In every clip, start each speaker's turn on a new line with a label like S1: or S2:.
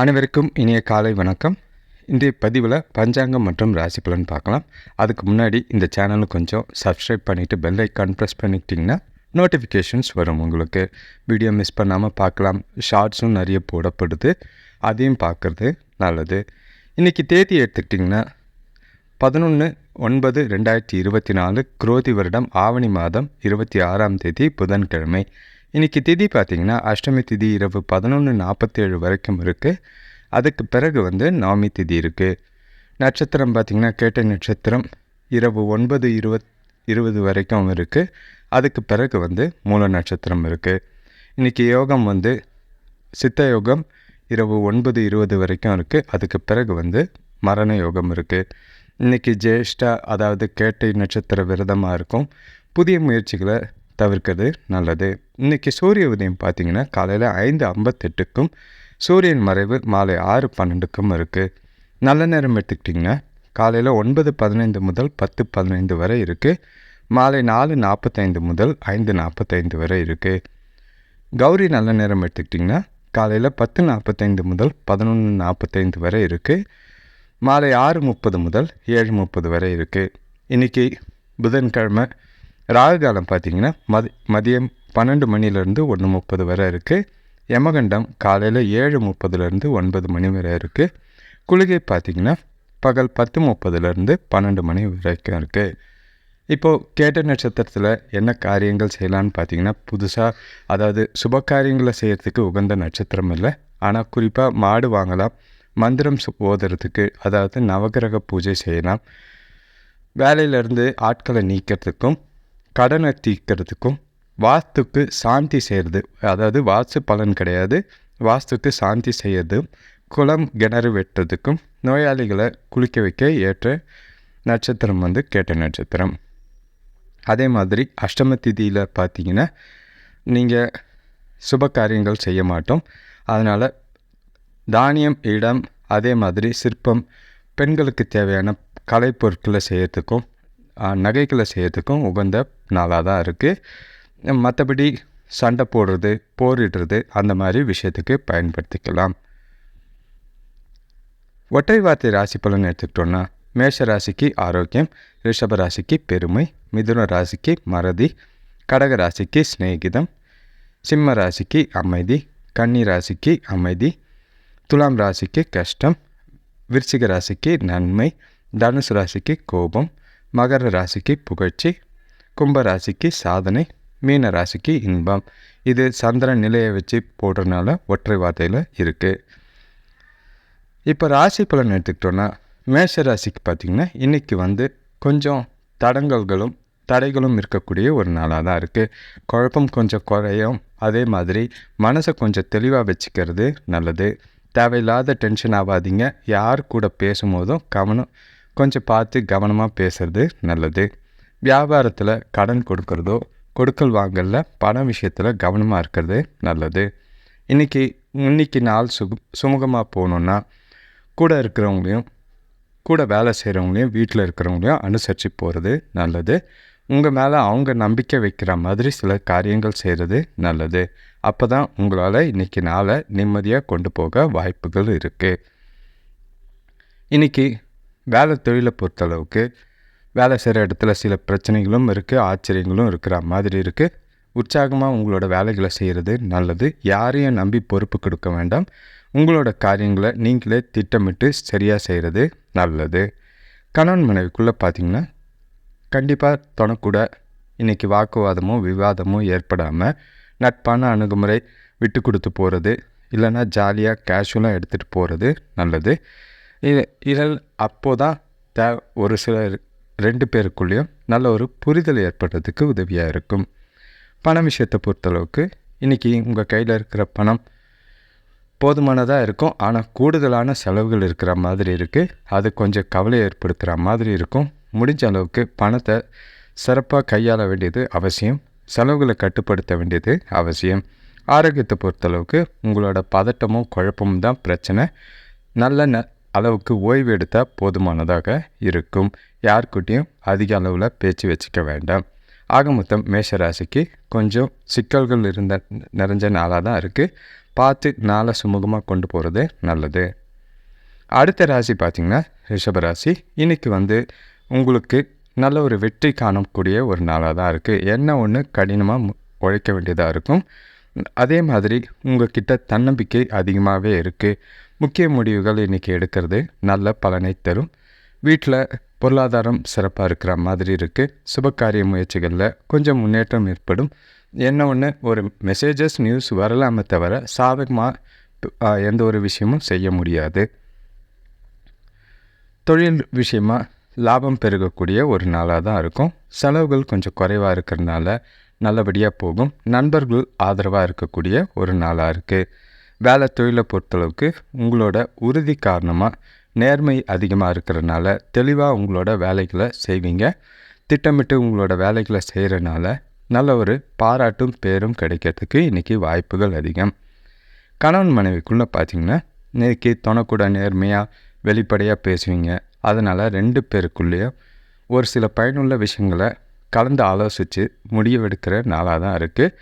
S1: அனைவருக்கும் இனிய காலை வணக்கம். இன்றைய பதிவில் பஞ்சாங்கம் மற்றும் ராசி பலன் பார்க்கலாம். அதுக்கு முன்னாடி இந்த சேனலை கொஞ்சம் சப்ஸ்கிரைப் பண்ணிவிட்டு பெல் ஐக்கான் ப்ரெஸ் பண்ணிக்கிட்டிங்கன்னா நோட்டிஃபிகேஷன்ஸ் வரும் உங்களுக்கு. வீடியோ மிஸ் பண்ணாமல் பார்க்கலாம். ஷார்ட்ஸும் நிறைய போடப்படுது. அதையும் பார்க்குறது நல்லது. இன்றைக்கி தேதி எடுத்துக்கிட்டிங்கன்னா பதினொன்று ஒன்பது ரெண்டாயிரத்தி இருபத்தி நாலு குரோதி வருடம் ஆவணி மாதம் இருபத்தி ஆறாம் தேதி புதன்கிழமை. இன்றைக்கி திதி பார்த்திங்கன்னா அஷ்டமி திதி இரவு பதினொன்று நாற்பத்தேழு வரைக்கும் இருக்குது அதுக்கு பிறகு வந்து நவமி திதி இருக்குது நட்சத்திரம் பார்த்திங்கன்னா கேட்ட நட்சத்திரம் இரவு ஒன்பது இருபத் இருபது வரைக்கும் இருக்குது அதுக்கு பிறகு வந்து மூல நட்சத்திரம் இருக்குது இன்றைக்கி யோகம் வந்து சித்த யோகம் இரவு ஒன்பது இருபது வரைக்கும் இருக்குது அதுக்கு பிறகு வந்து மரண யோகம் இருக்குது இன்றைக்கி ஜேஷ்டா அதாவது கேட்டை நட்சத்திர விரதமாக இருக்கும். புதிய முயற்சிகளை தவிர்க்கிறது நல்லது. இன்றைக்கி சூரிய உதயம் பார்த்திங்கன்னா காலையில் ஐந்து ஐம்பத்தெட்டுக்கும் சூரியன் மறைவு மாலை ஆறு பன்னெண்டுக்கும் இருக்குது நல்ல நேரம் எடுத்துக்கிட்டிங்கன்னா காலையில் ஒன்பது பதினைந்து முதல் பத்து பதினைந்து வரை இருக்குது மாலை நாலு நாற்பத்தைந்து முதல் ஐந்து நாற்பத்தைந்து வரை இருக்குது கௌரி நல்ல நேரம் எடுத்துக்கிட்டிங்கன்னா காலையில் பத்து நாற்பத்தைந்து முதல் பதினொன்று நாற்பத்தைந்து வரை இருக்குது மாலை ஆறு முப்பது முதல் ஏழு முப்பது வரை இருக்குது இன்றைக்கி புதன்கிழமை ராகு காலம் பார்த்திங்கன்னா மதி மதியம் பன்னெண்டு மணிலேருந்து ஒன்று முப்பது வரை இருக்குது யமகண்டம் காலையில் ஏழு முப்பதுலேருந்து ஒன்பது மணி வரை இருக்குது குளிகை பார்த்திங்கன்னா பகல் பத்து முப்பதுலேருந்து பன்னெண்டு மணி வரைக்கும் இருக்குது இப்போது கேட்ட நட்சத்திரத்தில் என்ன காரியங்கள் செய்யலான்னு பார்த்தீங்கன்னா புதுசாக அதாவது சுப காரியங்களை செய்கிறதுக்கு உகந்த நட்சத்திரம் இல்லை. ஆனால் குறிப்பாக மாடு வாங்கலாம் மந்திரம் சு- ஓதுறதுக்கு அதாவது நவகிரக பூஜை செய்யலாம். வேலையிலேருந்து ஆட்களை நீக்கிறதுக்கும் கடனை தீர்க்கிறதுக்கும் வாஸ்துக்கு சாந்தி செய்கிறது அதாவது வாஸ்து பலன் கிடையாது. வாஸ்துக்கு சாந்தி செய்யறது குளம் கிணறு வெட்டுறதுக்கும் நோயாளிகளை குளிக்க வைக்க ஏற்ற நட்சத்திரம் வந்து கேட்ட நட்சத்திரம். அதே மாதிரி அஷ்டம திதியில் பார்த்தீங்கன்னா நீங்கள் சுப காரியங்கள் செய்ய மாட்டோம். அதனால் தானியம் இடம் அதே மாதிரி சிற்பம் பெண்களுக்கு தேவையான கலைப்பொருட்களை செய்யறதுக்கும் நகைகளை செய்யறதுக்கும் உகந்த நாளாக தான் இருக்குது மற்றபடி சண்டை போடுறது போரிடுறது அந்த மாதிரி விஷயத்துக்கு பயன்படுத்திக்கலாம். ஒற்றை வார்த்தை ராசி பலன் எடுத்துக்கிட்டோன்னா மேஷ ராசிக்கு ஆரோக்கியம் ரிஷப ராசிக்கு பெருமை மிதுன ராசிக்கு மறதி கடக ராசிக்கு சிநேகிதம் சிம்ம ராசிக்கு அமைதி கன்னி ராசிக்கு அமைதி துலாம் ராசிக்கு கஷ்டம் விருச்சிக ராசிக்கு நன்மை தனுசு ராசிக்கு கோபம் மகர ராசிக்கு புகழ்ச்சி கும்பராசிக்கு சாதனை மீன ராசிக்கு இன்பம். இது சந்திரன் நிலையை வச்சு போடுறதுனால ஒற்றை வார்த்தையில் இருக்குது இப்போ ராசி பலன் எடுத்துக்கிட்டோன்னா மேஷ ராசிக்கு பார்த்திங்கன்னா இன்றைக்கி வந்து கொஞ்சம் தடங்கல்களும் தடைகளும் இருக்கக்கூடிய ஒரு நாளாக தான் இருக்குது குழப்பம் கொஞ்சம் குறையும். அதே மாதிரி மனசை கொஞ்சம் தெளிவாக வச்சுக்கிறது நல்லது. தேவையில்லாத டென்ஷன் ஆகாதீங்க. யார் கூட பேசும்போதும் கவனம் கொஞ்சம் பார்த்து கவனமாக பேசுறது நல்லது. வியாபாரத்தில் கடன் கொடுக்கறதோ கொடுக்கல் வாங்கலில் பண விஷயத்தில் கவனமாக இருக்கிறது நல்லது. இன்றைக்கி இன்னைக்கு நாள் சுகு சுமூகமாக போகணுன்னா கூட இருக்கிறவங்களையும் கூட வேலை செய்கிறவங்களையும் வீட்டில் இருக்கிறவங்களையும் அனுசரித்து போகிறது நல்லது. உங்கள் மேலே அவங்க நம்பிக்கை வைக்கிற மாதிரி சில காரியங்கள் செய்கிறது நல்லது. அப்போ தான் உங்களால் இன்றைக்கி நாளை நிம்மதியாக கொண்டு போக வாய்ப்புகள் இருக்குது இன்றைக்கி வேலை தொழிலை பொறுத்தளவுக்கு வேலை செய்கிற இடத்துல சில பிரச்சனைகளும் இருக்குது ஆச்சரியங்களும் இருக்கிற மாதிரி இருக்குது உற்சாகமாக உங்களோட வேலைகளை செய்கிறது நல்லது. யாரையும் நம்பி பொறுப்பு கொடுக்க வேண்டாம். உங்களோட காரியங்களை நீங்களே திட்டமிட்டு சரியாக செய்கிறது நல்லது. கணவன் மனைவிக்குள்ளே பார்த்தீங்கன்னா கண்டிப்பாக தொணக்கூட இன்றைக்கி வாக்குவாதமோ விவாதமோ ஏற்படாமல் நட்பான அணுகுமுறை விட்டு கொடுத்து போகிறது இல்லைன்னா ஜாலியாக கேஷுவலாக எடுத்துகிட்டு போகிறது நல்லது. இது இதில் அப்போ தான் தே ஒரு சில ரெண்டு பேருக்குள்ளேயும் நல்ல ஒரு புரிதல் ஏற்படுறதுக்கு உதவியாக இருக்கும். பணம் விஷயத்தை பொறுத்தளவுக்கு இன்றைக்கி உங்கள் கையில் இருக்கிற பணம் போதுமானதாக இருக்கும். ஆனால் கூடுதலான செலவுகள் இருக்கிற மாதிரி இருக்குது அது கொஞ்சம் கவலை ஏற்படுத்துகிற மாதிரி இருக்கும். முடிஞ்ச அளவுக்கு பணத்தை சிறப்பாக கையாள வேண்டியது அவசியம். செலவுகளை கட்டுப்படுத்த வேண்டியது அவசியம். ஆரோக்கியத்தை பொறுத்தளவுக்கு உங்களோட பதட்டமும் குழப்பமும் தான் பிரச்சனை. நல்ல ந அளவுக்கு ஓய்வு எடுத்தால் போதுமானதாக இருக்கும். யார்கிட்டையும் அதிக அளவில் பேச்சு வச்சுக்க வேண்டாம். ஆக மொத்தம் மேஷராசிக்கு கொஞ்சம் சிக்கல்கள் இருந்த நிறைஞ்ச நாளாக தான் இருக்குது பார்த்து நாளை சுமூகமாக கொண்டு போகிறது நல்லது. அடுத்த ராசி பார்த்திங்கன்னா ரிஷபராசி. இன்றைக்கி வந்து உங்களுக்கு நல்ல ஒரு வெற்றி காணக்கூடிய ஒரு நாளாக தான் இருக்குது என்ன ஒன்று கடினமாக உழைக்க வேண்டியதாக இருக்கும். அதே மாதிரி உங்கள்கிட்ட தன்னம்பிக்கை அதிகமாகவே இருக்குது முக்கிய முடிவுகள் இன்றைக்கி எடுக்கிறது நல்ல பலனை தரும். வீட்டில் பொருளாதாரம் சிறப்பாக இருக்கிற மாதிரி இருக்குது சுபகாரிய முயற்சிகளில் கொஞ்சம் முன்னேற்றம் ஏற்படும். என்ன ஒன்று ஒரு மெசேஜஸ் நியூஸ் வரலாமே தவிர சாதகமாக எந்த ஒரு விஷயமும் செய்ய முடியாது. தொழில் விஷயமாக லாபம் பெருகக்கூடிய ஒரு நாளாக தான் இருக்கும். செலவுகள் கொஞ்சம் குறைவாக இருக்கிறதுனால நல்லபடியாக போகும். நண்பர்கள் ஆதரவாக இருக்கக்கூடிய ஒரு நாளாக இருக்குது வேலை தொழிலை பொறுத்தளவுக்கு உங்களோட உறுதி காரணமாக நேர்மை அதிகமாக இருக்கிறனால தெளிவாக உங்களோட வேலைகளை செய்வீங்க. திட்டமிட்டு உங்களோட வேலைகளை செய்கிறனால நல்ல ஒரு பாராட்டும் பேரும் கிடைக்கிறதுக்கு இன்றைக்கி வாய்ப்புகள் அதிகம். கணவன் மனைவிக்குள்ளே பார்த்தீங்கன்னா இன்றைக்கி தொணக்கூட நேர்மையாக வெளிப்படையாக பேசுவீங்க. அதனால் ரெண்டு பேருக்குள்ளேயும் ஒரு சில பயனுள்ள விஷயங்களை கலந்து ஆலோசித்து முடிவெடுக்கிற நாளாக தான் இருக்குது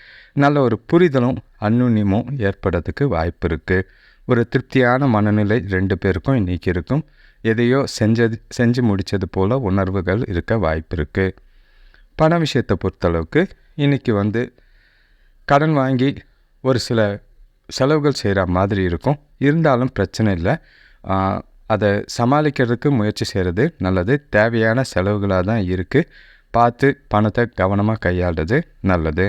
S1: நல்ல ஒரு புரிதலும் அந்நுண்ணியமும் ஏற்படுறதுக்கு வாய்ப்பு இருக்குது ஒரு திருப்தியான மனநிலை ரெண்டு பேருக்கும் இன்றைக்கி இருக்கும். எதையோ செஞ்சது செஞ்சு முடித்தது போல் உணர்வுகள் இருக்க வாய்ப்பு இருக்குது பண விஷயத்தை பொறுத்தளவுக்கு இன்றைக்கி வந்து கடன் வாங்கி ஒரு சில செலவுகள் செய்கிற மாதிரி இருக்கும். இருந்தாலும் பிரச்சனை இல்லை. அதை சமாளிக்கிறதுக்கு முயற்சி செய்கிறது நல்லது. தேவையான செலவுகளாக தான் இருக்குது பார்த்து பணத்தை கவனமாக கையாளுறது நல்லது.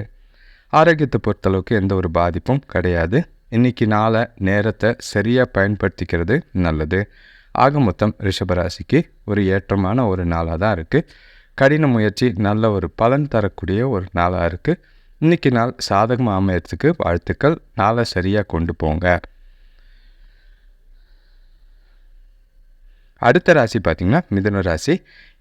S1: ஆரோக்கியத்தை பொறுத்தளவுக்கு எந்த ஒரு பாதிப்பும் கிடையாது. இன்றைக்கி நாளை நேரத்தை சரியாக பயன்படுத்திக்கிறது நல்லது. ஆக மொத்தம் ரிஷபராசிக்கு ஒரு ஏற்றமான ஒரு நாளாக தான் இருக்குது கடின முயற்சி நல்ல ஒரு பலன் தரக்கூடிய ஒரு நாளாக இருக்குது இன்றைக்கி நாள் சாதகமாக அமையறதுக்கு வாழ்த்துக்கள். நாளை சரியாக கொண்டு போங்க. அடுத்த ராசி பார்த்திங்கன்னா மிதுன ராசி.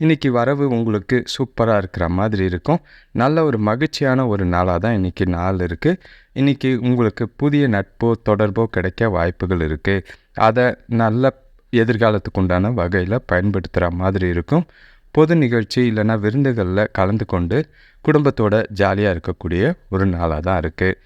S1: இன்றைக்கி வரவு உங்களுக்கு சூப்பராக இருக்கிற மாதிரி இருக்கும். நல்ல ஒரு மகிழ்ச்சியான ஒரு நாளாக தான் இன்றைக்கி நாள் இருக்குது இன்றைக்கி உங்களுக்கு புதிய நட்போ தொடர்போ கிடைக்க வாய்ப்புகள் இருக்குது அதை நல்ல எதிர்காலத்துக்கு உண்டான வகையில் பயன்படுத்துகிற மாதிரி இருக்கும். பொது நிகழ்ச்சி இல்லைன்னா விருந்துகளில் கலந்து கொண்டு குடும்பத்தோட ஜாலியாக இருக்கக்கூடிய ஒரு நாளாக தான் இருக்குது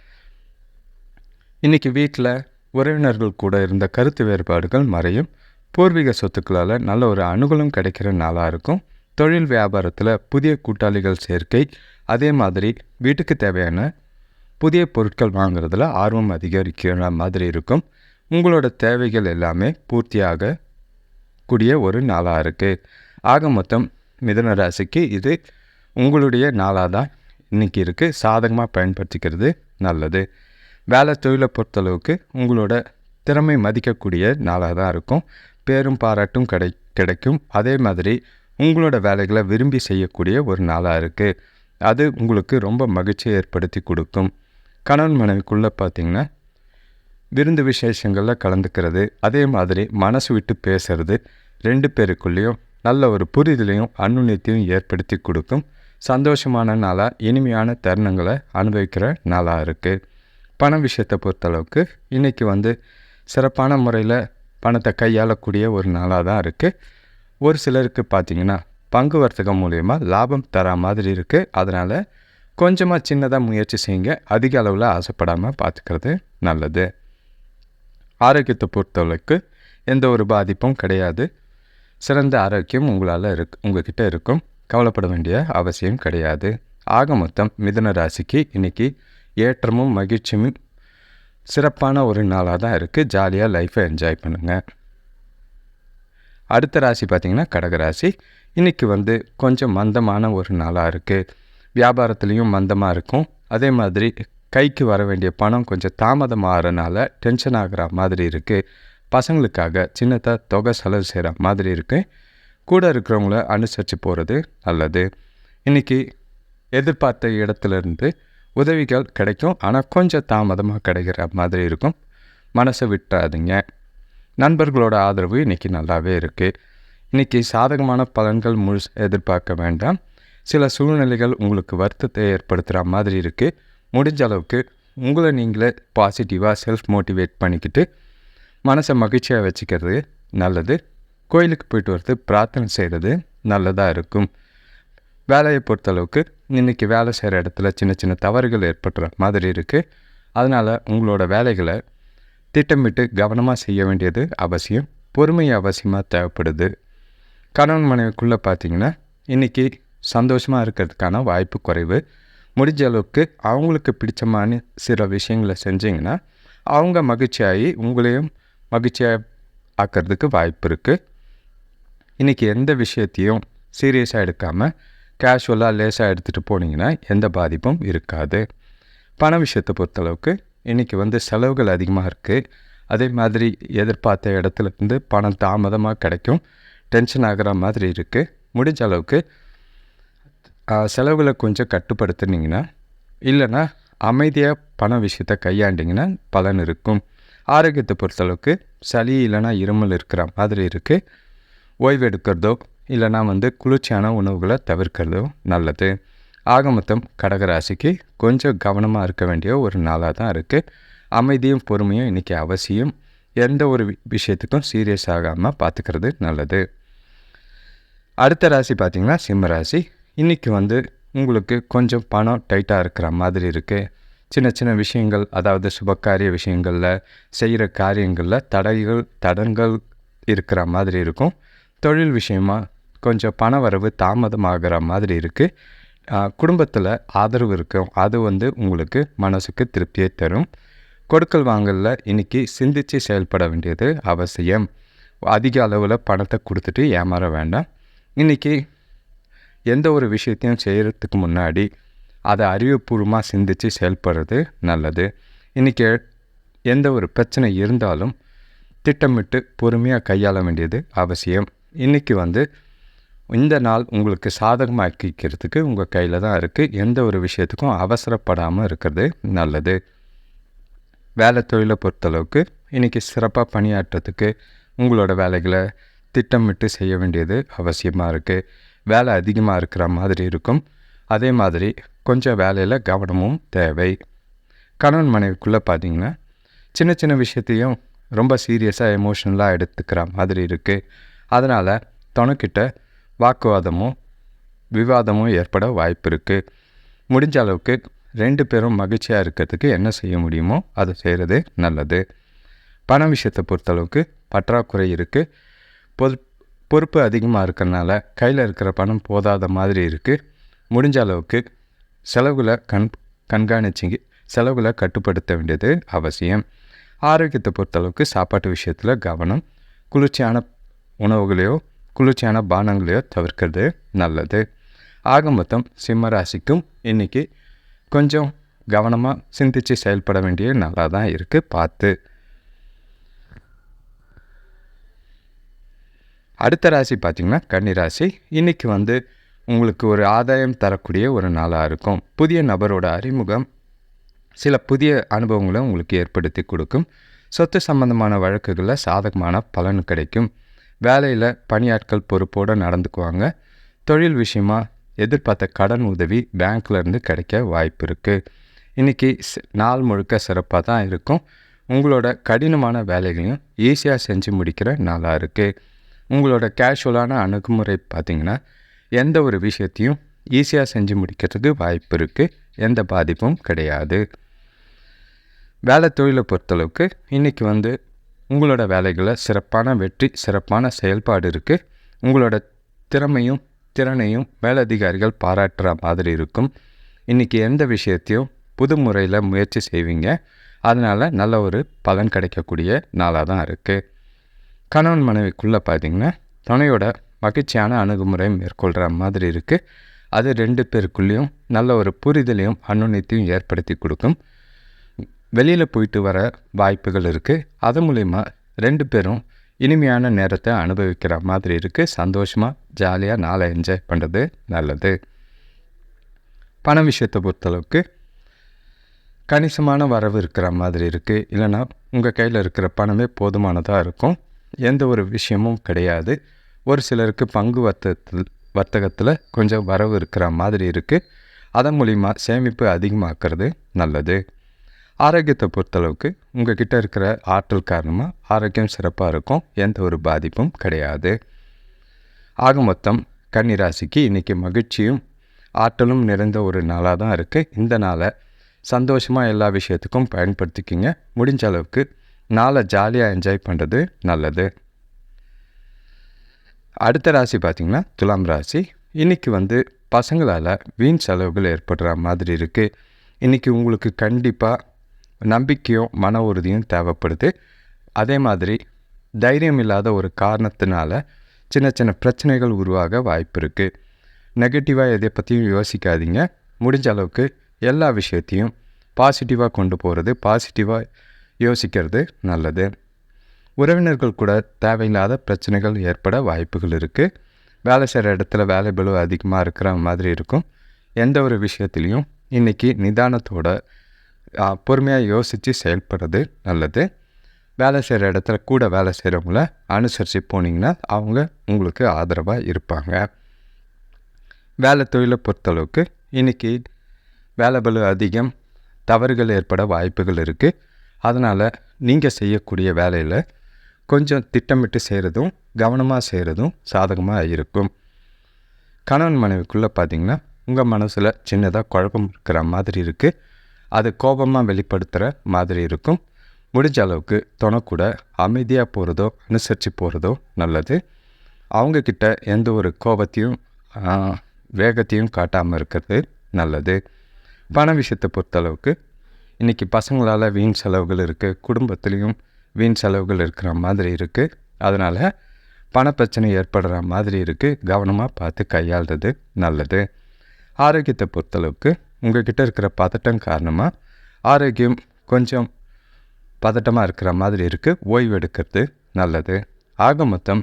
S1: இன்றைக்கி வீட்டில் உறவினர்கள் கூட இருந்த கருத்து வேறுபாடுகள் மறையும். பூர்வீக சொத்துக்களால் நல்ல ஒரு அனுகூலம் கிடைக்கிற நாளாக இருக்கும். தொழில் வியாபாரத்தில் புதிய கூட்டாளிகள் சேர்க்கை அதே மாதிரி வீட்டுக்கு தேவையான புதிய பொருட்கள் வாங்குறதுல ஆர்வம் அதிகரிக்கிற மாதிரி இருக்கும். உங்களோட தேவைகள் எல்லாமே பூர்த்தியாக கூடிய ஒரு நாளாக இருக்குது ஆக மொத்தம் மிதன ராசிக்கு இது உங்களுடைய நாளாக தான் இன்றைக்கி இருக்குது சாதகமாக பயன்படுத்திக்கிறது நல்லது. வேலை தொழிலை பொறுத்தளவுக்கு உங்களோட திறமை மதிக்கக்கூடிய நாளாக தான் இருக்கும். பேரும் பாராட்டும் கிடை கிடைக்கும். அதே மாதிரி உங்களோட வேலைகளை விரும்பி செய்யக்கூடிய ஒரு நாளாக இருக்குது அது உங்களுக்கு ரொம்ப மகிழ்ச்சியை ஏற்படுத்தி கொடுக்கும். கணவன் மனைவிக்குள்ளே பார்த்திங்கன்னா விருந்து விசேஷங்களில் கலந்துக்கிறது. அதே மாதிரி மனசு விட்டு பேசுறது ரெண்டு பேருக்குள்ளேயும் நல்ல ஒரு புரிதலையும் அன்னுண்ணியத்தையும் ஏற்படுத்தி கொடுக்கும். சந்தோஷமான நாளாக இனிமையான தருணங்களை அனுபவிக்கிற நாளாக இருக்குது பண விஷயத்தை பொறுத்தளவுக்கு இன்றைக்கி வந்து சிறப்பான முறையில் பணத்தை கையாளக்கூடிய ஒரு நாளாக தான் இருக்குது ஒரு சிலருக்கு பார்த்திங்கன்னா பங்கு வர்த்தகம் மூலயமா லாபம் தர மாதிரி இருக்குது அதனால் கொஞ்சமாக சின்னதாக முயற்சி செய்யுங்க. அதிக அளவில் ஆசைப்படாமல் பார்த்துக்கிறது நல்லது. ஆரோக்கியத்தை பொறுத்தளவுக்கு எந்த ஒரு பாதிப்பும் கிடையாது. சிறந்த ஆரோக்கியம் உங்களால் இருக்கு உங்ககிட்ட இருக்கும். கவலைப்பட வேண்டிய அவசியம் கிடையாது. ஆக மொத்தம் மிதன ராசிக்கு இன்றைக்கி ஏற்றமும் மகிழ்ச்சியும் சிறப்பான ஒரு நாளாக தான் இருக்குது ஜாலியாக லைஃப்பை என்ஜாய் பண்ணுங்கள் அடுத்த ராசி பார்த்திங்கன்னா கடகராசி இன்றைக்கி வந்து கொஞ்சம் மந்தமான ஒரு நாளாக இருக்குது வியாபாரத்துலேயும் மந்தமாக இருக்கும். அதே மாதிரி கைக்கு வர வேண்டிய பணம் கொஞ்சம் தாமதமாகறனால டென்ஷன் ஆகிற மாதிரி இருக்குது பசங்களுக்காக சின்னதாக தொகை செலவு செய்கிற மாதிரி இருக்குது கூட இருக்கிறவங்கள அனுசரித்து போகிறது நல்லது. இன்றைக்கி எதிர்பார்த்த இடத்துலேருந்து உதவிகள் கிடைக்கும். ஆனால் கொஞ்சம் தாமதமாக கிடைக்கிற மாதிரி இருக்கும். மனசை விட்டுறாதீங்க நண்பர்களோட ஆதரவு இன்றைக்கி நல்லாவே இருக்குது இன்றைக்கி சாதகமான பலன்கள் முழு எதிர்பார்க்க வேண்டாம். சில சூழ்நிலைகள் உங்களுக்கு வருத்தத்தை ஏற்படுத்துகிற மாதிரி இருக்குது முடிஞ்ச அளவுக்கு உங்களை நீங்களே பாசிட்டிவாக செல்ஃப் மோட்டிவேட் பண்ணிக்கிட்டு மனசை மகிழ்ச்சியாக வச்சுக்கிறது நல்லது. கோயிலுக்கு போயிட்டு வரது பிரார்த்தனை செய்கிறது நல்லதாக இருக்கும். வேலையை பொறுத்தளவுக்கு இன்றைக்கி வேலை செய்கிற இடத்துல சின்ன சின்ன தவறுகள் ஏற்படுற மாதிரி இருக்குது அதனால் உங்களோட வேலைகளை திட்டமிட்டு கவனமாக செய்ய வேண்டியது அவசியம். பொறுமை அவசியமாக தேவைப்படுது. கணவன் மனைவிக்குள்ளே பார்த்தீங்கன்னா இன்றைக்கி சந்தோஷமாக இருக்கிறதுக்கான வாய்ப்பு குறைவு. முடிஞ்ச அளவுக்கு அவங்களுக்கு பிடிச்சமான சில விஷயங்களை செஞ்சிங்கன்னா அவங்க மகிழ்ச்சியாகி உங்களையும் மகிழ்ச்சியாக ஆக்கிறதுக்கு வாய்ப்பு இருக்குது இன்றைக்கி எந்த விஷயத்தையும் சீரியஸாக எடுக்காமல் கேஷுவலாக லேசாக எடுத்துகிட்டு போனீங்கன்னா எந்த பாதிப்பும் இருக்காது. பண விஷயத்தை பொறுத்தளவுக்கு இன்றைக்கி வந்து செலவுகள் அதிகமாக இருக்குது அதே மாதிரி எதிர்பார்த்த இடத்துல இருந்து பணம் தாமதமாக கிடைக்கும். டென்ஷன் ஆகிற மாதிரி இருக்குது முடிஞ்ச அளவுக்கு செலவுகளை கொஞ்சம் கட்டுப்படுத்துனீங்கன்னா இல்லைன்னா அமைதியாக பண விஷயத்தை கையாண்டிங்கன்னா பலன் இருக்கும். ஆரோக்கியத்தை பொறுத்தளவுக்கு சளி இல்லைன்னா இருமல் இருக்கிற மாதிரி இருக்குது ஓய்வு எடுக்கிறதோ இல்லைனா வந்து குளிர்ச்சியான உணவுகளை தவிர்க்கிறதும் நல்லது. ஆக மொத்தம் கடகராசிக்கு கொஞ்சம் கவனமாக இருக்க வேண்டிய ஒரு நாளாக தான் இருக்குது அமைதியும் பொறுமையும் இன்றைக்கி அவசியம். எந்த ஒரு விஷயத்துக்கும் சீரியஸ் ஆகாமல் பார்த்துக்கிறது நல்லது. அடுத்த ராசி பார்த்திங்கன்னா சிம்ம ராசி. இன்றைக்கி வந்து உங்களுக்கு கொஞ்சம் பணம் டைட்டாக இருக்கிற மாதிரி இருக்குது சின்ன சின்ன விஷயங்கள் அதாவது சுபகாரிய விஷயங்களில் செய்கிற காரியங்களில் தடைகள் தடங்கள் இருக்கிற மாதிரி இருக்கும். தொழில் விஷயமா கொஞ்சம் பண வரவு தாமதமாகிற மாதிரி இருக்குது குடும்பத்தில் ஆதரவு இருக்கும் அது வந்து உங்களுக்கு மனசுக்கு திருப்தியை தரும். கொடுக்கல் வாங்கலில் இன்றைக்கி சிந்தித்து செயல்பட வேண்டியது அவசியம். அதிக அளவில் பணத்தை கொடுத்துட்டு ஏமாற வேண்டாம். இன்றைக்கி எந்த ஒரு விஷயத்தையும் செய்கிறதுக்கு முன்னாடி அதை அறிவுபூர்வமாக சிந்தித்து செயல்படுறது நல்லது. இன்றைக்கி எந்த ஒரு பிரச்சனை இருந்தாலும் திட்டமிட்டு பொறுமையாக கையாள வேண்டியது அவசியம். இன்றைக்கி வந்து இந்த நாள் உங்களுக்கு சாதகமாக்கிக்கிறதுக்கு உங்கள் கையில் தான் இருக்குது எந்த ஒரு விஷயத்துக்கும் அவசரப்படாமல் இருக்கிறது நல்லது. வேலை தொழிலை பொறுத்தளவுக்கு இன்றைக்கி சிறப்பாக பணியாற்றுறதுக்கு உங்களோட வேலைகளை திட்டமிட்டு செய்ய வேண்டியது அவசியமாக இருக்குது வேலை அதிகமாக இருக்கிற மாதிரி இருக்கும். அதே மாதிரி கொஞ்சம் வேலையில் கவனமும் தேவை. கணவன் மனைவிக்குள்ளே பார்த்தீங்கன்னா சின்ன சின்ன விஷயத்தையும் ரொம்ப சீரியஸாக எமோஷனலாக எடுத்துக்கிற மாதிரி இருக்குது அதனால் துணைக்கிட்ட வாக்குவாதமும் விவாதமும் ஏற்பட வாய்ப்பு இருக்குது முடிஞ்ச அளவுக்கு ரெண்டு பேரும் மகிழ்ச்சியாக இருக்கிறதுக்கு என்ன செய்ய முடியுமோ அதை செய்கிறது நல்லது. பண விஷயத்தை பொறுத்தளவுக்கு பற்றாக்குறை இருக்குது பொது பொறுப்பு அதிகமாக இருக்கிறனால கையில் இருக்கிற பணம் போதாத மாதிரி இருக்குது முடிஞ்ச அளவுக்கு செலவுகளை கண் கண்காணிச்சிங்க செலவுகளை கட்டுப்படுத்த வேண்டியது அவசியம். ஆரோக்கியத்தை பொறுத்தளவுக்கு சாப்பாட்டு விஷயத்தில் கவனம் குளிர்ச்சியான உணவுகளையோ குளிர்ச்சியான பானங்களையோ தவிர்க்கிறது நல்லது. ஆக மொத்தம் சிம்ம ராசிக்கும் இன்றைக்கி கொஞ்சம் கவனமாக சிந்தித்து செயல்பட வேண்டிய நாளாக தான் இருக்குது பார்த்து. அடுத்த ராசி பார்த்திங்கன்னா கன்னிராசி இன்றைக்கி வந்து உங்களுக்கு ஒரு ஆதாயம் தரக்கூடிய ஒரு நாளாக இருக்கும். புதிய நபரோட அறிமுகம் சில புதிய அனுபவங்களை உங்களுக்கு ஏற்படுத்தி கொடுக்கும். சொத்து சம்பந்தமான வழக்குகளில் சாதகமான பலன் கிடைக்கும். வேலையில் பணியாட்கள் பொறுப்போடு நடந்துக்குவாங்க. தொழில் விஷயமா எதிர்பார்த்த கடன் உதவி பேங்க்லேருந்து கிடைக்க வாய்ப்பு இருக்குது இன்றைக்கி நாள் முழுக்க சிறப்பாக தான் இருக்கும். உங்களோட கடினமான வேலைகளையும் ஈஸியாக செஞ்சு முடிக்கிற நாளாக இருக்குது உங்களோட கேஷுவலான அணுகுமுறை பார்த்திங்கன்னா எந்த ஒரு விஷயத்தையும் ஈஸியாக செஞ்சு முடிக்கிறதுக்கு வாய்ப்பு இருக்குது எந்த பாதிப்பும் கிடையாது. வேலை தொழிலை பொறுத்தளவுக்கு இன்றைக்கி வந்து உங்களோட வேலைகளில் சிறப்பான வெற்றி சிறப்பான செயல்பாடு இருக்குது உங்களோட திறமையும் திறனையும் மேலதிகாரிகள் பாராட்டுற மாதிரி இருக்கும். இன்றைக்கி எந்த விஷயத்தையும் புது முறையில் முயற்சி செய்வீங்க. அதனால் நல்ல ஒரு பலன் கிடைக்கக்கூடிய நாளாக தான் இருக்குது கணவன் மனைவிக்குள்ளே பார்த்தீங்கன்னா துணையோட மகிழ்ச்சியான அணுகுமுறை மேற்கொள்கிற மாதிரி இருக்குது அது ரெண்டு பேருக்குள்ளேயும் நல்ல ஒரு புரிதலையும் அனுநித்தையும் ஏற்படுத்தி கொடுக்கும். வெளியில் போயிட்டு வர வாய்ப்புகள் இருக்குது அது மூலிமா ரெண்டு பேரும் இனிமையான நேரத்தை அனுபவிக்கிற மாதிரி இருக்குது சந்தோஷமாக ஜாலியாக நாளை என்ஜாய் பண்ணுறது நல்லது. பண விஷயத்தை பொறுத்தளவுக்கு கணிசமான வரவு இருக்கிற மாதிரி இருக்குது இல்லைன்னா உங்கள் கையில் இருக்கிற பணமே போதுமானதாக இருக்கும். எந்த ஒரு விஷயமும் கிடையாது. ஒரு சிலருக்கு பங்கு வர்த்தகத்தில் வர்த்தகத்தில் கொஞ்சம் வரவு இருக்கிற மாதிரி இருக்குது அதன் மூலிமா சேமிப்பு அதிகமாக்குறது நல்லது. ஆரோக்கியத்தை பொறுத்தளவுக்கு உங்கள் கிட்ட இருக்கிற ஆற்றல் காரணமாக ஆரோக்கியம் சிறப்பாக இருக்கும் எந்த ஒரு பாதிப்பும் கிடையாது. ஆக மொத்தம் கன்னிராசிக்கு இன்றைக்கி மகிழ்ச்சியும் ஆற்றலும் நிறைந்த ஒரு நாளாக தான் இருக்குது இந்த நாளை சந்தோஷமாக எல்லா விஷயத்துக்கும் பயன்படுத்திக்கிங்க. முடிஞ்ச அளவுக்கு நாளை ஜாலியாக என்ஜாய் பண்ணுறது நல்லது. அடுத்த ராசி பார்த்திங்கன்னா துலாம் ராசி. இன்றைக்கி வந்து பசங்களால் வீண் செலவுகள் ஏற்படுற மாதிரி இருக்குது இன்றைக்கி உங்களுக்கு கண்டிப்பாக நம்பிக்கையும் மன உறுதியும் தேவைப்படுது. அதே மாதிரி தைரியம் இல்லாத ஒரு காரணத்தினால சின்ன சின்ன பிரச்சனைகள் உருவாக வாய்ப்பு இருக்குது நெகட்டிவாக எதை பற்றியும் யோசிக்காதீங்க. முடிஞ்ச அளவுக்கு எல்லா விஷயத்தையும் பாசிட்டிவாக கொண்டு போகிறது பாசிட்டிவாக யோசிக்கிறது நல்லது. உறவினர்கள் கூட தேவையில்லாத பிரச்சனைகள் ஏற்பட வாய்ப்புகள் இருக்குது வேலை செய்கிற இடத்துல வேலை பளு அதிகமாக இருக்கிற மாதிரி இருக்கும். எந்த ஒரு விஷயத்துலையும் இன்றைக்கி நிதானத்தோட பொறுமையாக யோசித்து செயல்படுறது நல்லது. வேலை செய்கிற இடத்துல கூட வேலை செய்கிறவங்கள அனுசரித்து போனீங்கன்னா அவங்க உங்களுக்கு ஆதரவாக இருப்பாங்க. வேலை தொழிலை பொறுத்தளவுக்கு இன்றைக்கி வேலை பலு அதிகம் தவறுகள் ஏற்பட வாய்ப்புகள் இருக்குது அதனால் நீங்கள் செய்யக்கூடிய வேலையில் கொஞ்சம் திட்டமிட்டு செய்கிறதும் கவனமாக செய்கிறதும் சாதகமாக இருக்கும். கணவன் மனைவிக்குள்ளே பார்த்திங்கன்னா உங்கள் மனசில் சின்னதாக குழப்பம் இருக்கிற மாதிரி இருக்குது அது கோபமாக வெளிப்படுத்துகிற மாதிரி இருக்கும். முடிஞ்ச அளவுக்கு துணக்கூட அமைதியாக போகிறதோ அனுசரித்து போகிறதோ நல்லது. அவங்கக்கிட்ட எந்த ஒரு கோபத்தையும் வேகத்தையும் காட்டாமல் இருக்கிறது நல்லது. பண விஷயத்தை பொறுத்தளவுக்கு இன்றைக்கி பசங்களால் வீண் செலவுகள் இருக்குது குடும்பத்துலேயும் வீண் செலவுகள் இருக்கிற மாதிரி இருக்குது அதனால் பணப்பிரச்சனை ஏற்படுற மாதிரி இருக்குது கவனமாக பார்த்து கையாளுறது நல்லது. ஆரோக்கியத்தை பொறுத்தளவுக்கு உங்கள்கிட்ட இருக்கிற பதட்டம் காரணமாக ஆரோக்கியம் கொஞ்சம் பதட்டமாக இருக்கிற மாதிரி இருக்குது ஓய்வு எடுக்கிறது நல்லது. ஆக மொத்தம்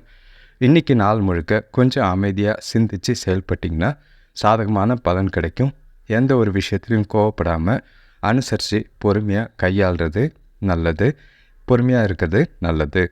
S1: இன்றைக்கி நாள் முழுக்க கொஞ்சம் அமைதியாக சிந்தித்து செயல்பட்டிங்கன்னா சாதகமான பலன் கிடைக்கும். எந்த ஒரு விஷயத்துலையும் கோவப்படாமல் அனுசரித்து பொறுமையாக கையாளுறது நல்லது. பொறுமையாக இருக்கிறது நல்லது.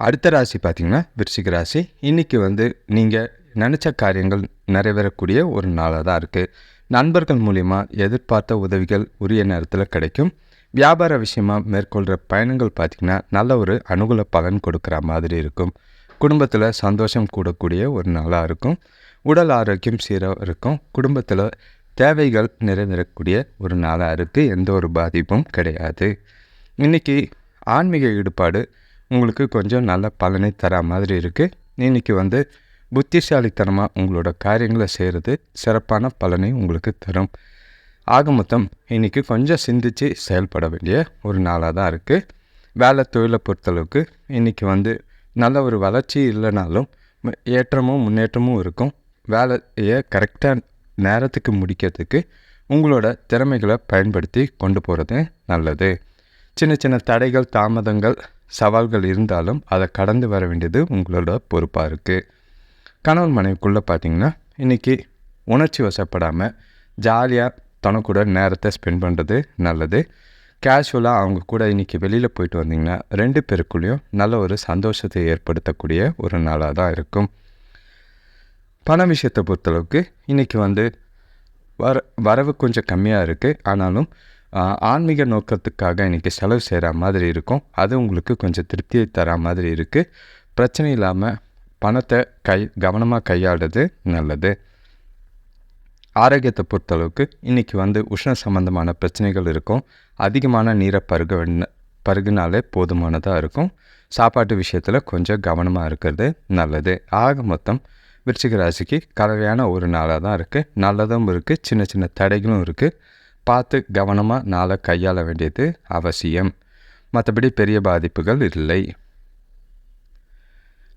S1: அடுத்த ராசி பார்த்திங்கன்னா விருச்சிக ராசி. இன்றைக்கி வந்து நீங்கள் நினச்ச காரியங்கள் நிறைவேறக்கூடிய ஒரு நாளாக தான் இருக்குது நண்பர்கள் மூலிமா எதிர்பார்த்த உதவிகள் உரிய நேரத்தில் கிடைக்கும். வியாபார விஷயமாக மேற்கொள்கிற பயணங்கள் பார்த்திங்கன்னா நல்ல ஒரு அனுகூல பலன் கொடுக்குற மாதிரி இருக்கும். குடும்பத்தில் சந்தோஷம் கூடக்கூடிய ஒரு நாளாக இருக்கும். உடல் ஆரோக்கியம் சீராக இருக்கும். குடும்பத்தில் தேவைகள் நிறைவேறக்கூடிய ஒரு நாளாக இருக்குது எந்த ஒரு பாதிப்பும் கிடையாது. இன்றைக்கி ஆன்மீக ஈடுபாடு உங்களுக்கு கொஞ்சம் நல்ல பலனை தர மாதிரி இருக்குது இன்றைக்கி வந்து புத்திசாலித்தனமாக உங்களோட காரியங்களை செய்கிறது சிறப்பான பலனை உங்களுக்கு தரும். ஆக மொத்தம் இன்றைக்கி கொஞ்சம் சிந்தித்து செயல்பட வேண்டிய ஒரு நாளாக தான் இருக்குது வேலை தொழிலை பொறுத்தளவுக்கு இன்றைக்கி வந்து நல்ல ஒரு வளர்ச்சி இல்லைனாலும் ஏற்றமும் முன்னேற்றமும் இருக்கும். வேலையை கரெக்டாக நேரத்துக்கு முடிக்கிறதுக்கு உங்களோட திறமைகளை பயன்படுத்தி கொண்டு போகிறது நல்லது. சின்ன சின்ன தடைகள் தாமதங்கள் சவால்கள் இருந்தாலும் அதை கடந்து வர வேண்டியது உங்களோட பொறுப்பாக இருக்குது கணவன் மனைவிக்குள்ளே பார்த்தீங்கன்னா இன்றைக்கி உணர்ச்சி வசப்படாமல் ஜாலியாக தனக்கூட நேரத்தை ஸ்பெண்ட் பண்ணுறது நல்லது. கேஷுவலாக அவங்க கூட இன்றைக்கி வெளியில் போயிட்டு வந்தீங்கன்னா ரெண்டு பேருக்குள்ளேயும் நல்ல ஒரு சந்தோஷத்தை ஏற்படுத்தக்கூடிய ஒரு நாளாக தான் இருக்கும். பண விஷயத்தை பொறுத்தளவுக்கு இன்றைக்கி வந்து வர வரவு கொஞ்சம் கம்மியாக இருக்குது ஆனாலும் ஆன்மீக நோக்கத்துக்காக இன்றைக்கி செலவு செய்கிற மாதிரி இருக்கும். அது உங்களுக்கு கொஞ்சம் திருப்தியை தர மாதிரி இருக்குது பிரச்சனை இல்லாமல் பணத்தை கை கவனமாக கையாளுறது நல்லது. ஆரோக்கியத்தை பொறுத்தளவுக்கு இன்றைக்கி வந்து உஷ்ண சம்மந்தமான பிரச்சனைகள் இருக்கும். அதிகமான நீரை பருக பருகினாலே போதுமானதாக இருக்கும். சாப்பாட்டு விஷயத்தில் கொஞ்சம் கவனமாக இருக்கிறது நல்லது. ஆக மொத்தம் விருச்சிக ராசிக்கு கலவையான ஒரு நாளாக தான் இருக்குது நல்லதும் இருக்குது சின்ன சின்ன தடைகளும் இருக்குது பார்த்து கவனமாக நாளை கையாள வேண்டியது அவசியம். மற்றபடி பெரிய பாதிப்புகள் இல்லை.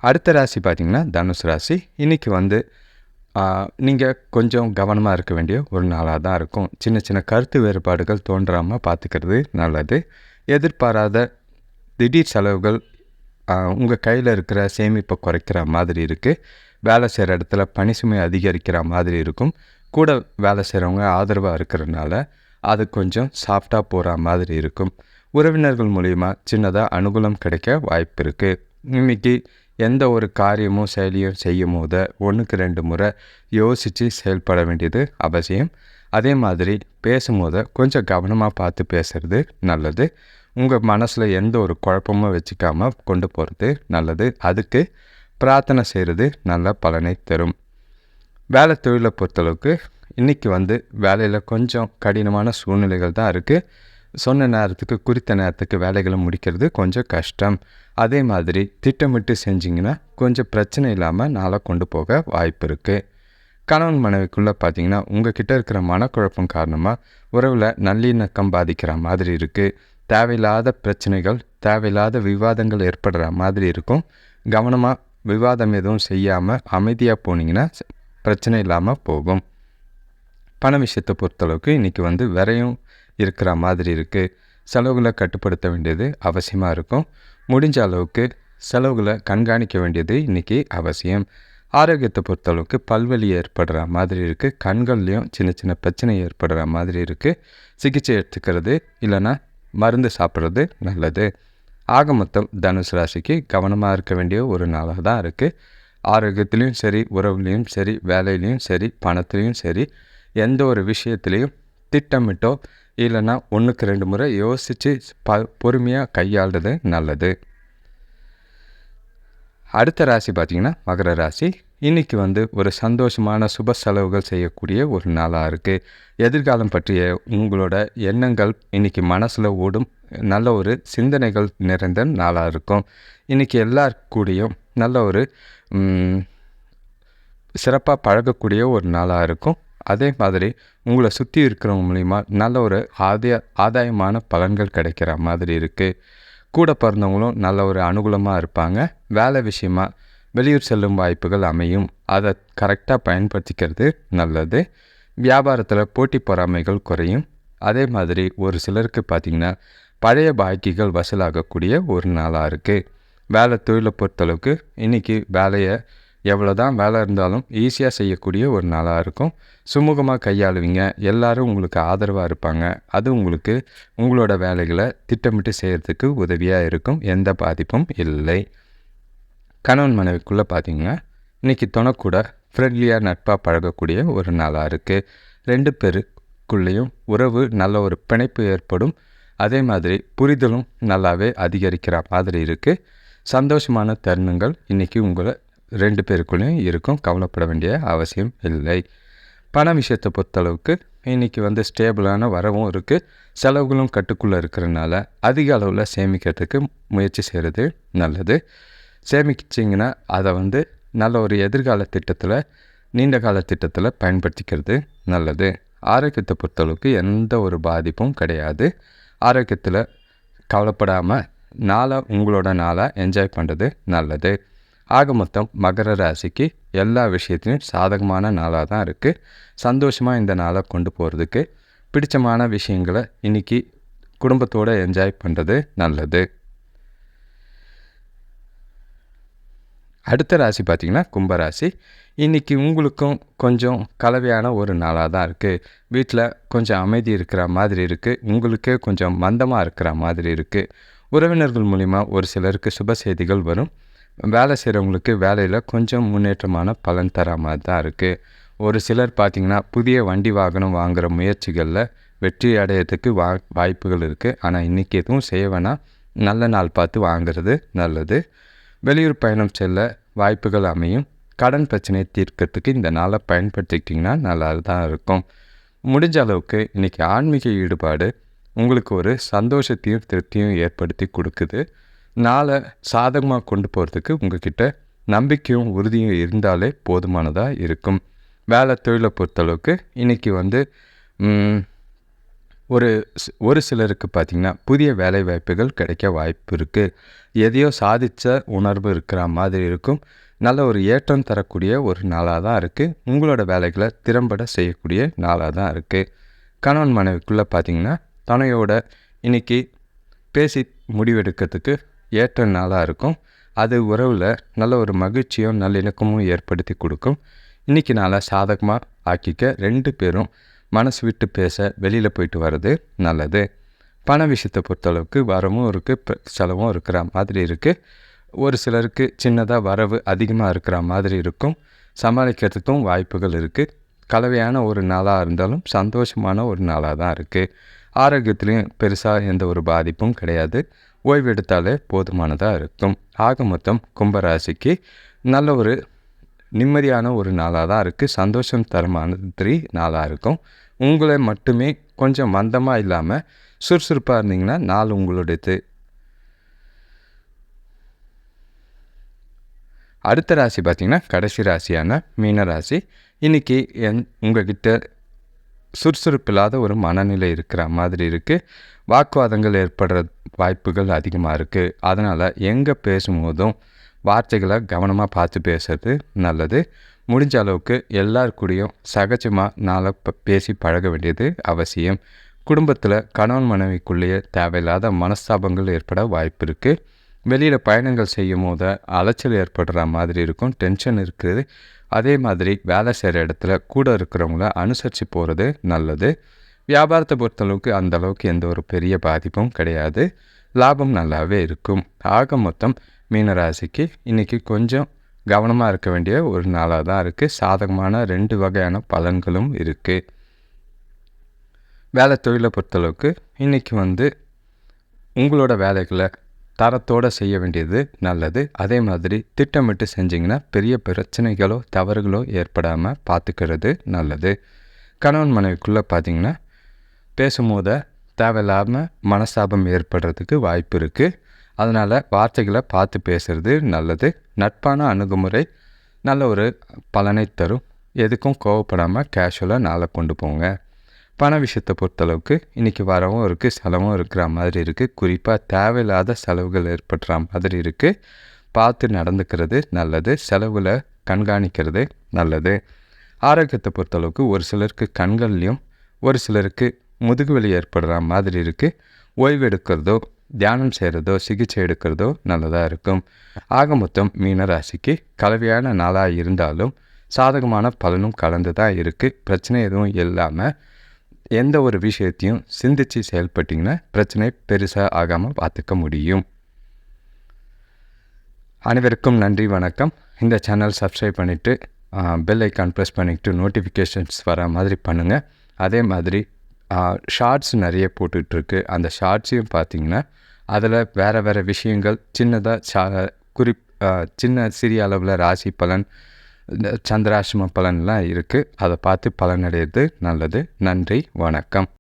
S1: அடுத்த ராசி பார்த்திங்கன்னா தனுசு ராசி. இன்றைக்கி வந்து நீங்கள் கொஞ்சம் கவனமாக இருக்க வேண்டிய ஒரு நாளாக தான் இருக்கும். சின்ன சின்ன கருத்து வேறுபாடுகள் தோன்றாமல் பார்த்துக்கிறது நல்லது. எதிர்பாராத திடீர் செலவுகள் உங்கள் கையில் இருக்கிற சேமிப்பை குறைக்கிற மாதிரி இருக்குது வேலை செய்கிற இடத்துல பணி சுமை அதிகரிக்கிற மாதிரி இருக்கும். கூட வேலை செய்கிறவங்க ஆதரவாக இருக்கிறதுனால அது கொஞ்சம் சாஃப்டாக போகிற மாதிரி இருக்கும். உறவினர்கள் மூலிமா சின்னதாக அனுகூலம் கிடைக்க வாய்ப்பு இருக்குது இன்றைக்கி எந்த ஒரு காரியமும் செயலியும் செய்யும் போது ஒன்றுக்கு ரெண்டு முறை யோசித்து செயல்பட வேண்டியது அவசியம். அதே மாதிரி பேசும்போது கொஞ்சம் கவனமாக பார்த்து பேசுகிறது நல்லது. உங்கள் மனசில் எந்த ஒரு குழப்பமும் வச்சுக்காமல் கொண்டு போகிறது நல்லது. அதுக்கு பிரார்த்தனை செய்கிறது நல்ல பலனை தரும். வேலை தொழிலை பொறுத்தளவுக்கு இன்றைக்கி வந்து வேலையில் கொஞ்சம் கடினமான சூழ்நிலைகள் தான் இருக்குது சொன்ன நேரத்துக்கு குறித்த நேரத்துக்கு வேலைகளை முடிக்கிறது கொஞ்சம் கஷ்டம். அதே மாதிரி திட்டமிட்டு செஞ்சிங்கன்னா கொஞ்சம் பிரச்சனை இல்லாமல் நாளை கொண்டு போக வாய்ப்பு இருக்குது கணவன் மனைவிக்குள்ளே பார்த்தீங்கன்னா உங்ககிட்ட இருக்கிற மனக்குழப்பம் காரணமாக உறவில் நல்லிணக்கம் பாதிக்கிற மாதிரி இருக்குது தேவையில்லாத பிரச்சனைகள் தேவையில்லாத விவாதங்கள் ஏற்படுற மாதிரி இருக்கும். கவனமாக விவாதம் எதுவும் செய்யாமல் அமைதியாக போனீங்கன்னா பிரச்சனை இல்லாமல் போகும். பண விஷயத்தை பொறுத்தளவுக்கு இன்றைக்கி வந்து விரையும் இருக்கிற மாதிரி இருக்குது செலவுகளை கட்டுப்படுத்த வேண்டியது அவசியமாக இருக்கும். முடிஞ்ச அளவுக்கு செலவுகளை கண்காணிக்க வேண்டியது இன்றைக்கி அவசியம். ஆரோக்கியத்தை பொறுத்தளவுக்கு பல்வலி ஏற்படுற மாதிரி இருக்குது கண்கள்லேயும் சின்ன சின்ன பிரச்சனை ஏற்படுற மாதிரி இருக்குது சிகிச்சை எடுத்துக்கிறது இல்லைன்னா மருந்து சாப்பிட்றது நல்லது. ஆக மொத்தம் தனுசு ராசிக்கு கவனமாக இருக்க வேண்டிய ஒரு நாளாக தான் இருக்குது ஆரோக்கியத்துலேயும் சரி உறவுலேயும் சரி வேலையிலையும் சரி பணத்துலேயும் சரி எந்த ஒரு விஷயத்துலேயும் திட்டமிட்டோ இல்லைன்னா ஒன்றுக்கு ரெண்டு முறை யோசித்து ப பொறுமையாக கையாளுறது நல்லது. அடுத்த ராசி பார்த்திங்கன்னா மகர ராசி. இன்றைக்கி வந்து ஒரு சந்தோஷமான சுப செலவுகள் செய்யக்கூடிய ஒரு நாளாக இருக்குது எதிர்காலம் பற்றிய உங்களோட எண்ணங்கள் இன்றைக்கி மனசில் ஓடும். நல்ல ஒரு சிந்தனைகள் நிறைந்த நாளாக இருக்கும். இன்றைக்கி எல்லாருக்கூடியும் நல்ல ஒரு சிறப்பாக பழகக்கூடிய ஒரு நாளாக இருக்கும். அதே மாதிரி உங்களை சுற்றி இருக்கிறவங்க மூலிமா நல்ல ஒரு ஆதாய ஆதாயமான பலன்கள் கிடைக்கிற மாதிரி இருக்குது கூட பிறந்தவங்களும் நல்ல ஒரு அனுகூலமாக இருப்பாங்க. வேலை விஷயமா வெளியூர் செல்லும் வாய்ப்புகள் அமையும். அதை கரெக்டாக பயன்படுத்திக்கிறது நல்லது. வியாபாரத்தில் போட்டி பொறாமைகள் குறையும். அதே மாதிரி ஒரு சிலருக்கு பார்த்திங்கன்னா பழைய பாக்கிகள் வசூலாகக்கூடிய ஒரு நாளாக இருக்குது வேலை தொழிலை பொறுத்தளவுக்கு இன்றைக்கி வேலையை எவ்வளோ தான் வேலை இருந்தாலும் ஈஸியாக செய்யக்கூடிய ஒரு நாளாக இருக்கும். சுமூகமாக கையாளுவீங்க. எல்லோரும் உங்களுக்கு ஆதரவாக இருப்பாங்க. அது உங்களுக்கு உங்களோட வேலைகளை திட்டமிட்டு செய்கிறதுக்கு உதவியாக இருக்கும். எந்த பாதிப்பும் இல்லை. கணவன் மனைவிக்குள்ளே பார்த்தீங்கன்னா இன்றைக்கி துணைக்கூட ஃப்ரெண்ட்லியாக நட்பாக பழகக்கூடிய ஒரு நாளாக இருக்குது ரெண்டு பேருக்குள்ளேயும் உறவு நல்ல ஒரு பிணைப்பு ஏற்படும். அதே மாதிரி புரிதலும் நல்லாவே அதிகரிக்கிற மாதிரி இருக்குது சந்தோஷமான தருணங்கள் இன்றைக்கி உங்களை ரெண்டு பேருக்குள்ளேயும் இருக்கும். கவலைப்பட வேண்டிய அவசியம் இல்லை. பண விஷயத்தை பொறுத்தளவுக்கு இன்றைக்கி வந்து ஸ்டேபிளான வரவும் இருக்குது செலவுகளும் கட்டுக்குள்ளே இருக்கிறனால அதிக அளவில் சேமிக்கிறதுக்கு முயற்சி செய்கிறது நல்லது. சேமிச்சிங்கன்னா அதை வந்து நல்ல ஒரு எதிர்கால திட்டத்தில் நீண்ட கால திட்டத்தில் பயன்படுத்திக்கிறது நல்லது. ஆரோக்கியத்தை பொறுத்தளவுக்கு எந்த ஒரு பாதிப்பும் கிடையாது. ஆரோக்கியத்தில் கவலைப்படாமல் நாளாக உங்களோட நாளாக என்ஜாய் பண்ணுறது நல்லது. ஆக மொத்தம் மகர ராசிக்கு எல்லா விஷயத்துலையும் சாதகமான நாளாக தான் இருக்குது சந்தோஷமாக இந்த நாளை கொண்டு போகிறதுக்கு பிடிச்சமான விஷயங்களை இன்றைக்கி குடும்பத்தோடு என்ஜாய் பண்ணுறது நல்லது. அடுத்த ராசி பார்த்திங்கன்னா கும்பராசி இன்றைக்கி உங்களுக்கும் கொஞ்சம் கலவையான ஒரு நாளாக தான் இருக்குது வீட்டில் கொஞ்சம் அமைதி இருக்கிற மாதிரி இருக்குது உங்களுக்கே கொஞ்சம் மந்தமாக இருக்கிற மாதிரி இருக்குது உறவினர்கள் மூலிமா ஒரு சிலருக்கு சுப செய்திகள் வரும். வேலை செய்கிறவங்களுக்கு வேலையில் கொஞ்சம் முன்னேற்றமான பலன் தர மாதிரி தான் இருக்குது ஒரு சிலர் பார்த்திங்கன்னா புதிய வண்டி வாகனம் வாங்குகிற முயற்சிகளில் வெற்றி அடையிறதுக்கு வா வாய்ப்புகள் இருக்குது ஆனால் இன்றைக்கி எதுவும் செய்ய வேணால் நல்ல நாள் பார்த்து வாங்குறது நல்லது. வெளியூர் பயணம் செல்ல வாய்ப்புகள் அமையும். கடன் பிரச்சனையை தீர்க்கிறதுக்கு இந்த நாளை பயன்படுத்திக்கிட்டிங்கன்னா நல்லா தான் இருக்கும். முடிஞ்ச அளவுக்கு இன்றைக்கி ஆன்மீக ஈடுபாடு உங்களுக்கு ஒரு சந்தோஷத்தையும் திருப்தியும் ஏற்படுத்தி கொடுக்குது. நாளை சாதகமாக கொண்டு போகிறதுக்கு உங்ககிட்ட நம்பிக்கையும் உறுதியும் இருந்தாலே போதுமானதாக இருக்கும். வேலை தொழிலை பொறுத்தளவுக்கு இன்றைக்கி வந்து ஒரு ஒரு சிலருக்கு பார்த்திங்கன்னா புதிய வேலை வாய்ப்புகள் கிடைக்க வாய்ப்பு இருக்குது எதையோ சாதித்த உணர்வு இருக்கிற மாதிரி இருக்கும். நல்ல ஒரு ஏற்றம் தரக்கூடிய ஒரு நாளாக தான் இருக்குது உங்களோட வேலைகளை திறம்பட செய்யக்கூடிய நாளாக தான் இருக்குது கணவன் மனைவிக்குள்ளே பார்த்திங்கன்னா தனையோட இன்றைக்கி பேசி முடிவெடுக்கிறதுக்கு ஏற்ற நாளாக இருக்கும். அது உறவில் நல்ல ஒரு மகிழ்ச்சியும் நல்லிணக்கமும் ஏற்படுத்தி கொடுக்கும். இன்றைக்கி நாளாக சாதகமாக ஆக்கிக்க ரெண்டு பேரும் மனசு விட்டு பேச வெளியில் போயிட்டு வர்றது நல்லது. பண விஷயத்தை பொறுத்தளவுக்கு வரவும் இருக்குது செலவும் இருக்கிற மாதிரி இருக்குது ஒரு சிலருக்கு சின்னதாக வரவு அதிகமாக இருக்கிற மாதிரி இருக்கும். சமாளிக்கிறதுக்கும் வாய்ப்புகள் இருக்குது கலவையான ஒரு நாளாக இருந்தாலும் சந்தோஷமான ஒரு நாளாக தான் இருக்குது ஆரோக்கியத்துலேயும் பெருசாக எந்த ஒரு பாதிப்பும் கிடையாது. ஓய்வு எடுத்தாலே போதுமானதாக இருக்கும். ஆக மொத்தம் கும்பராசிக்கு நல்ல ஒரு நிம்மதியான ஒரு நாளாக தான் இருக்குது சந்தோஷம் தர மாதிரி நாளாக இருக்கும். உங்களை மட்டுமே கொஞ்சம் மந்தமாக இல்லாமல் சுறுசுறுப்பாக இருந்தீங்கன்னா நாள் உங்களுடையது. அடுத்த ராசி பார்த்திங்கன்னா கடைசி ராசியான மீன ராசி. இன்றைக்கி என் உங்ககிட்ட சுறுசுறுப்பில்லாத ஒரு மனநிலை இருக்கிற மாதிரி இருக்குது வாக்குவாதங்கள் ஏற்படுற வாய்ப்புகள் அதிகமாக இருக்குது அதனால் எங்கே பேசும்போதும் வார்த்தைகளை கவனமாக பார்த்து பேசுறது நல்லது. முடிஞ்ச அளவுக்கு எல்லார் கூடயும் சகஜமாக நாளை பேசி பழக வேண்டியது அவசியம். குடும்பத்தில் கணவன் மனைவிக்குள்ளேயே தேவையில்லாத மனஸ்தாபங்கள் ஏற்பட வாய்ப்பு இருக்குது வெளியில் பயணங்கள் செய்யும் போது அலைச்சல் ஏற்படுற மாதிரி இருக்கும். டென்ஷன் இருக்கிறது. அதே மாதிரி வேலை செய்கிற இடத்துல கூட இருக்கிறவங்கள அனுசரித்து போகிறது நல்லது. வியாபாரத்தை பொறுத்தளவுக்கு அந்தளவுக்கு எந்த ஒரு பெரிய பாதிப்பும் கிடையாது. லாபம் நல்லாவே இருக்கும். ஆக மொத்தம் மீனராசிக்கு இன்றைக்கி கொஞ்சம் கவனமாக இருக்க வேண்டிய ஒரு நாளாக தான் இருக்குது சாதகமான ரெண்டு வகையான பலன்களும் இருக்குது வேலை தொழிலை பொறுத்தளவுக்கு இன்றைக்கி வந்து உங்களோட வேலைகளை தரத்தோடு செய்ய வேண்டியது நல்லது. அதே மாதிரி திட்டமிட்டு செஞ்சிங்கன்னா பெரிய பிரச்சனைகளோ தவறுகளோ ஏற்படாமல் பார்த்துக்கிறது நல்லது. கணவன் மனைவிக்குள்ளே பார்த்தீங்கன்னா பேசும்போது தேவையில்லாமல் மனஸ்தாபம் ஏற்படுறதுக்கு வாய்ப்பு இருக்குது அதனால் வார்த்தைகளை பார்த்து பேசுகிறது நல்லது. நட்பான அணுகுமுறை நல்ல ஒரு பலனை தரும். எதுக்கும் கோவப்படாமல் கேஷுவலாக நாளை கொண்டு போங்க. பண விஷயத்தை பொறுத்தளவுக்கு இன்றைக்கி வரவும் இருக்குது செலவும் இருக்கிற மாதிரி இருக்குது குறிப்பாக தேவையில்லாத செலவுகள் ஏற்படுற மாதிரி இருக்குது பார்த்து நடந்துக்கிறது நல்லது செலவில் கண்காணிக்கிறது நல்லது. ஆரோக்கியத்தை பொறுத்தளவுக்கு ஒரு சிலருக்கு கண்கள்லேயும் ஒரு சிலருக்கு முதுகுவலி ஏற்படுற மாதிரி இருக்குது ஓய்வு எடுக்கிறதோ தியானம் செய்கிறதோ சிகிச்சை எடுக்கிறதோ நல்லதாக இருக்கும். ஆக மொத்தம் மீனராசிக்கு கலவையான நாளாக இருந்தாலும் சாதகமான பலனும் கலந்து தான் இருக்குது பிரச்சனை எதுவும் இல்லாமல் எந்த ஒரு விஷயத்தையும் சிந்தித்து செயல்பட்டிங்கன்னா பிரச்சனை பெருசாக ஆகாமல் பார்த்துக்க முடியும். அனைவருக்கும் நன்றி வணக்கம். இந்த சேனல் சப்ஸ்கிரைப் பண்ணிவிட்டு பெல் ஐக்கான் ப்ரெஸ் பண்ணிவிட்டு நோட்டிஃபிகேஷன்ஸ் வர மாதிரி பண்ணுங்கள் அதே மாதிரி ஷார்ட்ஸ் நிறைய போட்டுட்ருக்கு. அந்த ஷார்ட்ஸையும் பார்த்தீங்கன்னா அதில் வேறு வேறு விஷயங்கள் சின்னதாக சா குறிப் சின்ன சிறிய அளவில் ராசி பலன் சந்திராசிரம பலன்லாம் இருக்குது அதை பார்த்து பலனடைகிறது நல்லது. நன்றி. வணக்கம்.